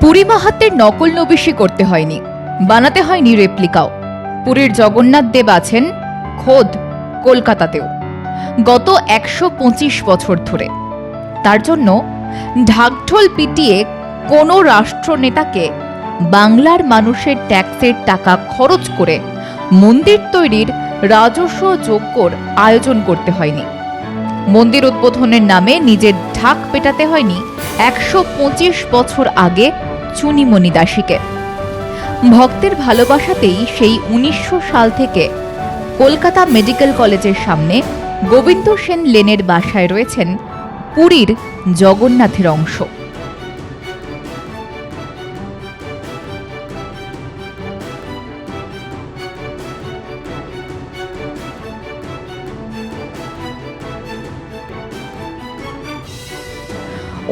পুরী মাহাত্মের নকল নবিশি করতে হয়নি। বানাতে হয়নি রেপ্লিকাও পুরীর জগন্নাথ দেব আছেন খোদ কলকাতাতেও। গত একশো পঁচিশ বছর ধরে। তার জন্য ঢাকঢোল পিটিয়ে কোনো রাষ্ট্রনেতাকে বাংলার মানুষের ট্যাক্সের টাকা খরচ করে মন্দির তৈরির রাজস্ব যজ্ঞর আয়োজন করতে হয়নি। মন্দির উদ্বোধনের নামে নিজের ঢাক পেটাতে হয়নি একশো পঁচিশ বছর আগে চুনিমণি দাসীকে। ভক্তের ভালোবাসাতেই সেই উনিশশো সাল থেকে কলকাতা মেডিকেল কলেজের সামনে গোবিন্দ সেন লেনের বাসায় রয়েছেন পুরীর জগন্নাথের অংশ।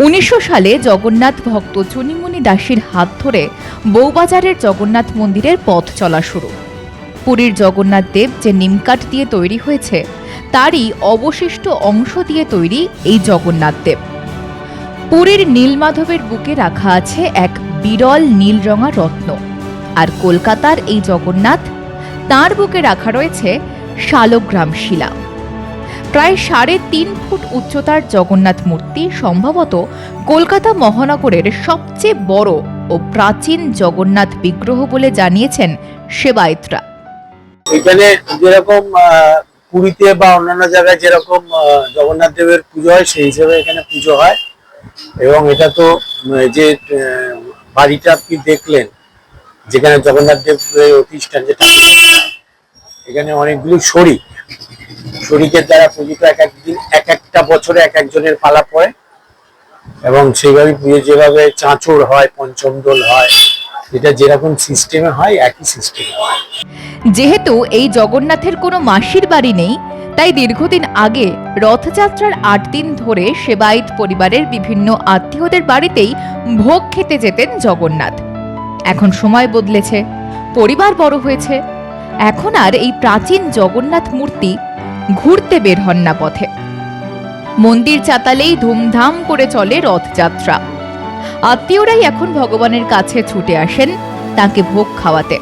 উনিশশো সালে জগন্নাথ ভক্ত চুনিমুনি দাসীর হাত ধরে বৌবাজারের জগন্নাথ মন্দিরের পথ চলা শুরু। পুরীর জগন্নাথ দেব যে নিমকাঠ দিয়ে তৈরি হয়েছে, তারই অবশিষ্ট অংশ দিয়ে তৈরি এই জগন্নাথ দেব। পুরীর নীলমাধবের বুকে রাখা আছে এক বিরল নীলরঙা রত্ন, আর কলকাতার এই জগন্নাথ তার বুকে রাখা রয়েছে শালগ্রাম শিলা। প্রায় সাড়ে তিন ফুট উচ্চতার জগন্নাথ মূর্তি সম্ভবত কলকাতা মহানগরের সবচেয়ে বড় ও প্রাচীন জগন্নাথ বিগ্রহ বলে জানিয়েছেন সেবায়তরা। এখানে যেরকম পুরীতে বা অন্যান্য জায়গায় যেরকম জগন্নাথ দেবের পুজো হয়, সেই হিসেবে এখানে পুজো হয়। এবং এটা তো যে বাড়িটা আপনি দেখলেন, যেখানে জগন্নাথ দেবের প্রতিষ্ঠান, যেটা এখানে অনেকগুলি শরিক শরিকের দ্বারা পূজিত এক একদিন এক একটা বছরে এক একজনের পালা পড়ে। এবং সেইভাবে পুজো যেভাবে চাঁচড় হয়, পঞ্চম দোল হয়, এটা যেরকম সিস্টেমে হয়, একই সিস্টেমে যেহেতু এই জগন্নাথের কোনো মাসির বাড়ি নেই, তাই দীর্ঘদিন আগে রথযাত্রার আট দিন ধরে সেবায়ত পরিবারের বিভিন্ন আত্মীয়দের বাড়িতেই ভোগ খেতে যেতেন জগন্নাথ। এখন সময় বদলেছে, পরিবার বড় হয়েছে। এখন আর এই প্রাচীন জগন্নাথ মূর্তি ঘুরতে বের হন না পথে। মন্দির চাতালেই ধুমধাম করে চলে রথযাত্রা। আত্মীয়রাই এখন ভগবানের কাছে ছুটে আসেন তাকে ভোগ খাওয়াতে।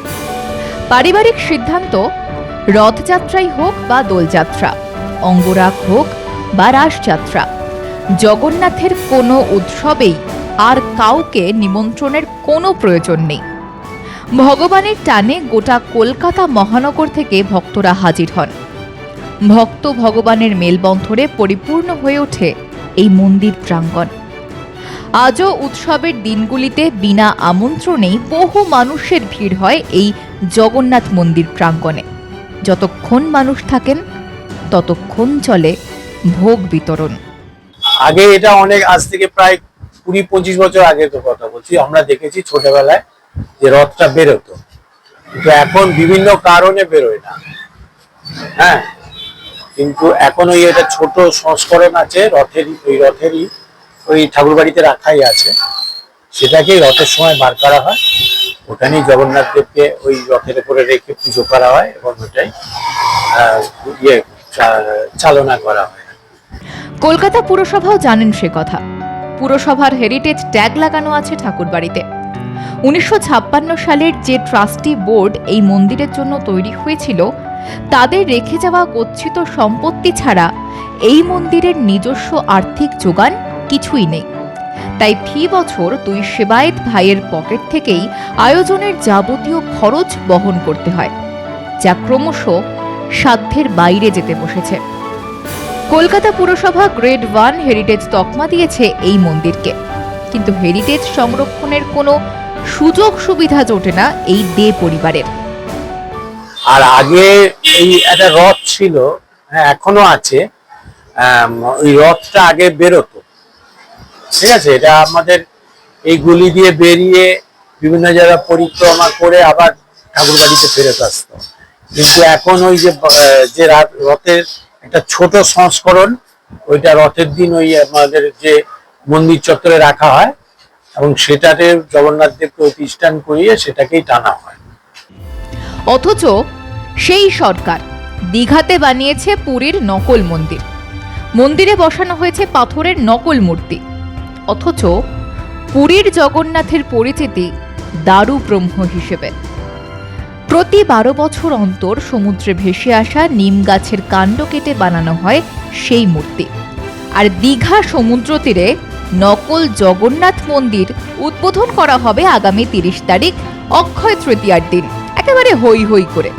পারিবারিক সিদ্ধান্ত, রথযাত্রাই হোক বা দোলযাত্রা, অঙ্গরাগ হোক বা রাসযাত্রা, জগন্নাথের কোনো উৎসবেই আর কাউকে নিমন্ত্রণের কোনো প্রয়োজন নেই। ভগবানের টানে গোটা কলকাতা মহানগর থেকে ভক্তরা হাজির হন। ভক্ত ভগবানের মেলবন্ধরে পরিপূর্ণ হয়ে ওঠে এই মন্দির প্রাঙ্গণ। আজও উৎসবের দিনগুলিতে বিনা আমন্ত্রণেই বহু মানুষের ভিড় হয় এই জগন্নাথ মন্দির প্রাঙ্গণে। যতক্ষণ মানুষ থাকেন, ততক্ষণ চলে ভোগ বিতরণ। আগে এটা অনেক, আজ থেকে প্রায় কুড়ি পঁচিশ বছর আগে তো কথা বলছি। আমরা দেখেছি ছোটবেলায় যে রথটা বেরোতো। এখন বিভিন্ন কারণে বেরোয় না। হ্যাঁ? কিন্তু এখন ওই এটা ছোট সংস্করণ আছে রথেরই ওই রথেরই, ওই ঠাকুর বাড়িতে রাখাই আছে। সেটাকেই রথের সময় বার করা হয়। ওখানেই জগন্নাথ দেবকে ওই রথের উপরে রেখে পুজো করা হয় এবং ওটাই ইয়ে চালনা করা হয়। কলকাতা পুরসভাও জানেন সে কথা। পুরসভার হেরিটেজ ট্যাগ লাগানো আছে ঠাকুরবাড়িতে। উনিশশো ছাপ্পান্ন সালের যে ট্রাস্টি বোর্ড এই মন্দিরের জন্য তৈরি হয়েছিল তাদের রেখে যাওয়া গচ্ছিত সম্পত্তি ছাড়া এই মন্দিরের নিজস্ব আর্থিক যোগান কিছুই নেই। তাই ফি বছর দুই সেবায়েত ভাইয়ের পকেট থেকেই আয়োজনের যাবতীয় খরচ বহন করতে হয়, যা ক্রমশ সাধ্যের বাইরে যেতে বসেছে। কলকাতা পুরসভা গ্রেড ওয়ান হেরিটেজ তকমা দিয়েছে এই মন্দিরকে। কিন্তু হেরিটেজ সংরক্ষণের কোনো সুযোগ সুবিধা জোটে না এই দে পরিবারের। আর আগে এই একটা রথ ছিল হ্যাঁ এখনও আছে। ওই রথটা আগে বেরোতো। ঠিক আছে? এটা আমাদের এই গুলি দিয়ে বেরিয়ে বিভিন্ন জায়গা পরিক্রমা করে আবার ঠাকুর বাড়িতে ফেরত আসতো। কিন্তু এখন ওই যে যে রথের একটা ছোট সংস্করণ, ওইটা রথের দিন ওই আমাদের যে মন্দির চত্বরে রাখা হয় এবং সেটাতে জগন্নাথ দেবকে প্রতিষ্ঠান করিয়ে সেটাকেই টানা হয়। অথচ সেই সরকার। দীঘাতে বানিয়েছে পুরীর নকল মন্দির। মন্দিরে বসানো হয়েছে পাথরের নকল মূর্তি। অথচ পুরীর জগন্নাথের পরিচিতি দারু ব্রহ্ম হিসেবে। প্রতি বারো বছর অন্তর সমুদ্রে ভেসে আসা নিম গাছের কাণ্ড কেটে বানানো হয় সেই মূর্তি। আর দীঘা সমুদ্র তীরে নকল জগন্নাথ মন্দির উদ্বোধন করা হবে আগামী তিরিশ তারিখ অক্ষয় তৃতীয়ার দিন। একেবারে হই হই করে।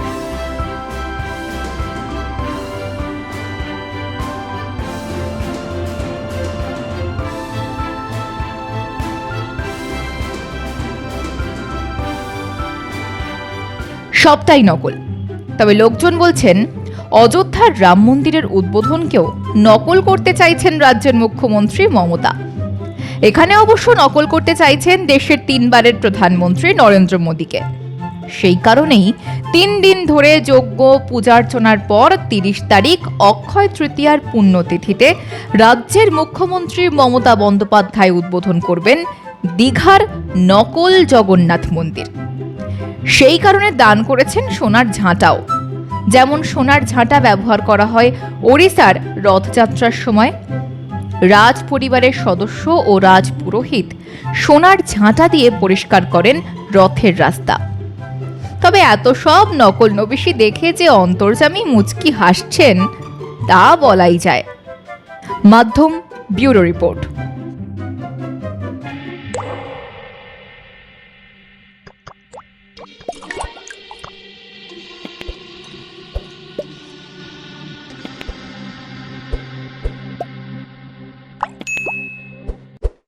সবটাই নকল। তবে লোকজন বলছেন, অযোধ্যার রাম মন্দিরের উদ্বোধনকেও নকল করতে চাইছেন রাজ্যের মুখ্যমন্ত্রী মমতা। এখানে অবশ্য নকল করতে চাইছেন দেশের তিনবারের প্রধানমন্ত্রী নরেন্দ্র মোদীকে। সেই কারণেই তিন দিন ধরে যজ্ঞ, পূজার্চনার পর তিরিশ তারিখ অক্ষয় তৃতীয়ার পুণ্যতিথিতে রাজ্যের মুখ্যমন্ত্রী মমতা বন্দ্যোপাধ্যায় উদ্বোধন করবেন দীঘার নকল জগন্নাথ মন্দির। সেই কারণে দান করেছেন সোনার ঝাঁটাও। যেমন সোনার ঝাঁটা ব্যবহার করা হয় ওড়িশার রথযাত্রার সময়। রাজ পরিবারের সদস্য ও রাজ পুরোহিত সোনার ঝাঁটা দিয়ে পরিষ্কার করেন রথের রাস্তা। তবে এত সব নকল নবিশি দেখে যে অন্তর্জামী মুচকি হাসছেন, তা বলাই যায়। মাধ্যম ব্যুরো রিপোর্ট।